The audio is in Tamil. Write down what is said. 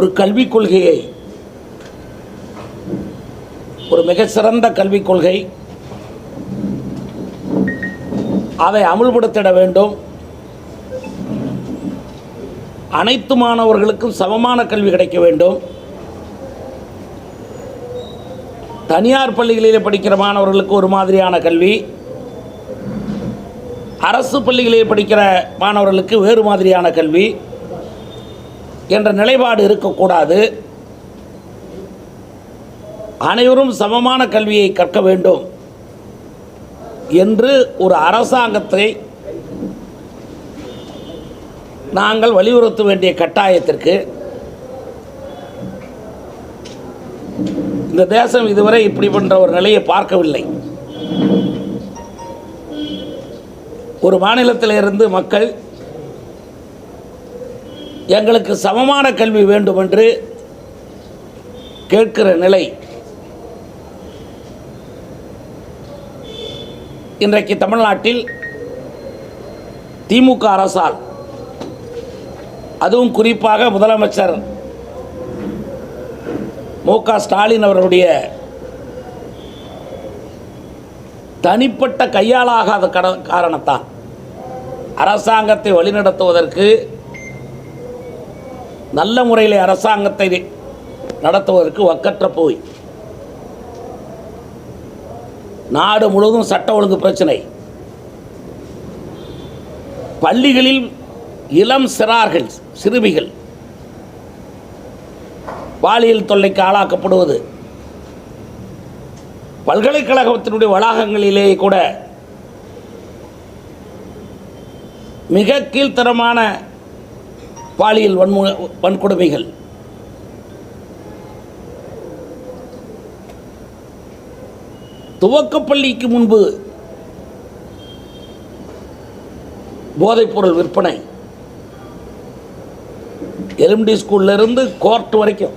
ஒரு கல்விக் கொள்கையை ஒரு மிகச்சிறந்த கல்விக் கொள்கை அதை அமுல்படுத்திட வேண்டும். அனைத்து மாணவர்களுக்கும் சமமான கல்வி கிடைக்க வேண்டும். தனியார் பள்ளிகளில் படிக்கிற மாணவர்களுக்கு ஒரு மாதிரியான கல்வி. அரசு பள்ளிகளில் படிக்கிற மாணவர்களுக்கு வேறு மாதிரியான கல்வி. என்ற நிலைப்பாடு இருக்கக்கூடாது. அனைவரும் சமமான கல்வியை கற்க வேண்டும் என்று ஒரு அரசாங்கத்தை நாங்கள் வலியுறுத்த வேண்டிய கட்டாயத்திற்கு இந்த தேசம் இதுவரை இப்படி பண்ணுற ஒரு நிலையை பார்க்கவில்லை. ஒரு மாநிலத்தில் இருந்து மக்கள் எங்களுக்கு சமமான கல்வி வேண்டும் என்று கேட்கிற நிலை இன்றைக்கு தமிழ்நாட்டில் திமுக அரசால் அதுவும் குறிப்பாக முதலமைச்சர் மு க ஸ்டாலின் அவர்களுடைய தனிப்பட்ட கையாளாகாத கட காரணத்தான். அரசாங்கத்தை வழிநடத்துவதற்கு நல்ல முறையில் அரசாங்கத்தை நடத்துவதற்கு வக்கற்ற போய். நாடு முழுவதும் சட்ட ஒழுங்கு பிரச்சனை. பள்ளிகளில் இளம் சிறார்கள் சிறுமிகள் பாலியல் தொல்லைக்கு ஆளாக்கப்படுவது. பல்கலைக்கழகத்தினுடைய வளாகங்களிலேயே கூட மிக கீழ்த்தரமான பாலியல் வன்மு வன்கொடுமைகள். துவக்கப்பள்ளிக்கு முன்பு போதைப்பொருள் விற்பனை. எலிமெண்ட்ரி ஸ்கூல்ல இருந்து கோர்ட் வரைக்கும்.